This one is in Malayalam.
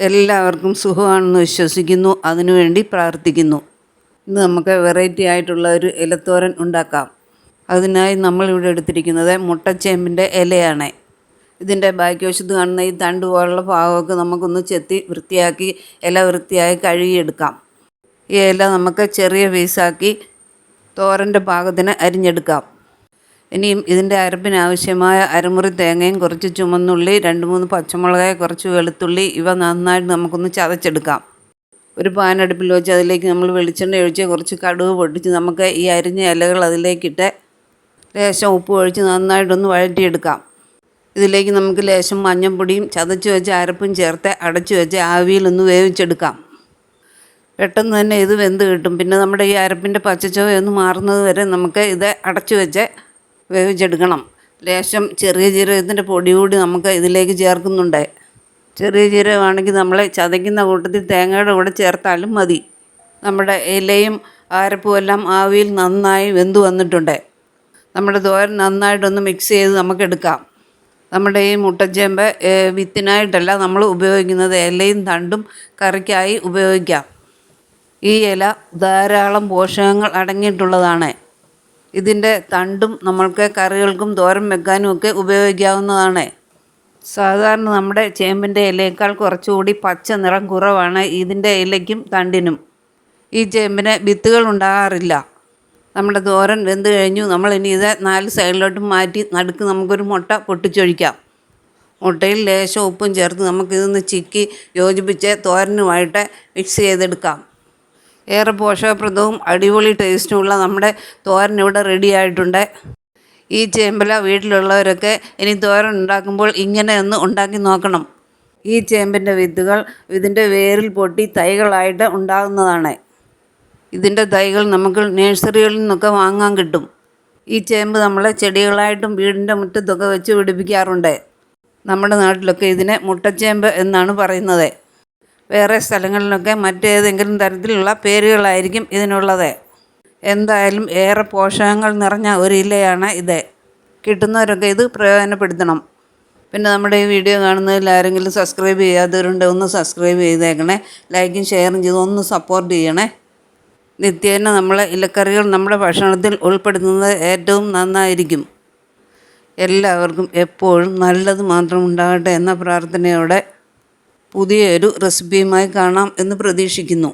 എല്ലാവർക്കും സുഖമാണെന്ന് വിശ്വസിക്കുന്നു. അതിനുവേണ്ടി പ്രാർത്ഥിക്കുന്നു. ഇന്ന് നമുക്ക് വെറൈറ്റി ആയിട്ടുള്ള ഒരു ഇലത്തോരൻ ഉണ്ടാക്കാം. അതിനായി നമ്മളിവിടെ എടുത്തിരിക്കുന്നത് മുട്ടച്ചേമ്പിന്റെ ഇലയാണ്. ഇതിന്റെ ബാക്കി വശത്ത് കാണുന്ന ഈ തണ്ട് പോലുള്ള ഭാഗമൊക്കെ നമുക്കൊന്ന് ചെത്തി വൃത്തിയാക്കി ഇല വൃത്തിയായി കഴുകിയെടുക്കാം. ഈ ഇല നമുക്ക് ചെറിയ പീസാക്കി തോരന്റെ പാകത്തിന് അരിഞ്ഞെടുക്കാം. ഇനിയും ഇതിന്റെ അരപ്പിന് ആവശ്യമായ അരമുറി തേങ്ങയും കുറച്ച് ചുമന്നുള്ളി രണ്ട് മൂന്ന് പച്ചമുളക് കുറച്ച് വെളുത്തുള്ളി ഇവ നന്നായിട്ട് നമുക്കൊന്ന് ചതച്ചെടുക്കാം. ഒരു പാൻ അടുപ്പിൽ വെച്ച് അതിലേക്ക് നമ്മൾ വെളിച്ചെണ്ണ ഒഴിച്ച് കുറച്ച് കടുക് പൊട്ടിച്ച് നമുക്ക് ഈ അരിഞ്ഞ ഇലകൾ അതിലേക്കിട്ട് ലേശം ഉപ്പ് ഒഴിച്ച് നന്നായിട്ടൊന്ന് വഴറ്റിയെടുക്കാം. ഇതിലേക്ക് നമുക്ക് ലേശം മഞ്ഞൾപ്പൊടിയും ചതച്ച് വെച്ച അരപ്പും ചേർത്ത് അടച്ചു വെച്ച് ആവിയിലൊന്ന് വേവിച്ചെടുക്കാം. പെട്ടെന്ന് തന്നെ ഇത് വെന്ത് കിട്ടും. പിന്നെ നമ്മുടെ ഈ അരപ്പിന്റെ പച്ചച്ചുവയൊന്ന് മാറുന്നത് വരെ നമുക്ക് ഇത് അടച്ചു വെച്ച് വേവിച്ചെടുക്കണം. ലേശം ചെറിയ ജീരകത്തിന്റെ പൊടി കൂടി നമുക്ക് ഇതിലേക്ക് ചേർക്കുന്നുണ്ട്. ചെറിയ ജീരകമാണെങ്കിൽ നമ്മൾ ചതയ്ക്കുന്ന കൂട്ടത്തിൽ തേങ്ങയുടെ കൂടെ ചേർത്താലും മതി. നമ്മുടെ ഇലയും ആരപ്പും എല്ലാം ആവിയിൽ നന്നായി വെന്ത് വന്നിട്ടുണ്ട്. നമ്മുടെ തോരൻ നന്നായിട്ടൊന്ന് മിക്സ് ചെയ്ത് നമുക്കെടുക്കാം. നമ്മുടെ ഈ മുട്ടച്ചേമ്പ് വിത്തിനായിട്ടല്ല നമ്മൾ ഉപയോഗിക്കുന്നത് ഇലയും തണ്ടും കറിക്കായി ഉപയോഗിക്കാം. ഈ ഇല ധാരാളം പോഷകങ്ങൾ അടങ്ങിയിട്ടുള്ളതാണ്. ഇതിന്റെ തണ്ടും നമ്മൾക്ക് കറികൾക്കും തോരൻ വെക്കാനും ഒക്കെ ഉപയോഗിക്കാവുന്നതാണ്. സാധാരണ നമ്മുടെ ചേമ്പിന്റെ ഇലയേക്കാൾ കുറച്ചുകൂടി പച്ച നിറം കുറവാണ് ഇതിന്റെ ഇലയ്ക്കും തണ്ടിനും. ഈ ചേമ്പിന് വിത്തുകൾ ഉണ്ടാകാറില്ല. നമ്മുടെ തോരൻ വെന്ത് കഴിഞ്ഞു നമ്മൾ ഇനി ഇത് നാല് സൈഡിലോട്ട് മാറ്റി നടുക്ക് നമുക്കൊരു മുട്ട പൊട്ടിച്ചൊഴിക്കാം. മുട്ടയിൽ ലേശം ഉപ്പും ചേർത്ത് നമുക്കിതൊന്ന് ചിക്കി യോജിപ്പിച്ച് തോരനുമായിട്ട് മിക്സ് ചെയ്തെടുക്കാം. ഏറെ പോഷകപ്രദവും അടിപൊളി ടേസ്റ്റുമുള്ള നമ്മുടെ തോരൻ ഇവിടെ റെഡി ആയിട്ടുണ്ട്. ഈ ചേമ്പല വീട്ടിലുള്ളവരൊക്കെ ഇനി തോരൻ ഉണ്ടാക്കുമ്പോൾ ഇങ്ങനെ ഒന്ന് ഉണ്ടാക്കി നോക്കണം. ഈ ചേമ്പിന്റെ വിത്തുകൾ ഇതിന്റെ വേരിൽ പൊട്ടി തൈകളായിട്ട് ഉണ്ടാകുന്നതാണ്. ഇതിന്റെ തൈകൾ നമുക്ക് നഴ്സറികളിൽ നിന്നൊക്കെ വാങ്ങാൻ കിട്ടും. ഈ ചേമ്പ് നമ്മൾ ചെടികളായിട്ടും വീടിന്റെ മുറ്റത്തൊക്കെ വെച്ച് പിടിപ്പിക്കാറുണ്ട്. നമ്മുടെ നാട്ടിലൊക്കെ ഇതിനെ മുട്ടച്ചേമ്പ് എന്നാണ് പറയുന്നത്. വേറെ സ്ഥലങ്ങളിലൊക്കെ മറ്റേതെങ്കിലും തരത്തിലുള്ള പേരുകളായിരിക്കും ഇതിനുള്ളത്. എന്തായാലും ഏറെ പോഷകങ്ങൾ നിറഞ്ഞ ഒരു ഇലയാണ് ഇത്. കിട്ടുന്നവരൊക്കെ ഇത് പ്രയോജനപ്പെടുത്തണം. പിന്നെ നമ്മുടെ ഈ വീഡിയോ കാണുന്നതിൽ ആരെങ്കിലും സബ്സ്ക്രൈബ് ചെയ്യാത്തവരുണ്ട് ഒന്ന് സബ്സ്ക്രൈബ് ചെയ്തേക്കണേ. ലൈക്കും ഷെയറും ചെയ്ത് ഒന്ന് സപ്പോർട്ട് ചെയ്യണേ. നിത്യേന നമ്മൾ ഇലക്കറികൾ നമ്മുടെ ഭക്ഷണത്തിൽ ഉൾപ്പെടുത്തുന്നത് ഏറ്റവും നന്നായിരിക്കും. എല്ലാവർക്കും എപ്പോഴും നല്ലത് മാത്രം ഉണ്ടാകട്ടെ എന്ന പ്രാർത്ഥനയോടെ പുതിയൊരു റെസിപ്പിയുമായി കാണാം എന്ന് പ്രതീക്ഷിക്കുന്നു.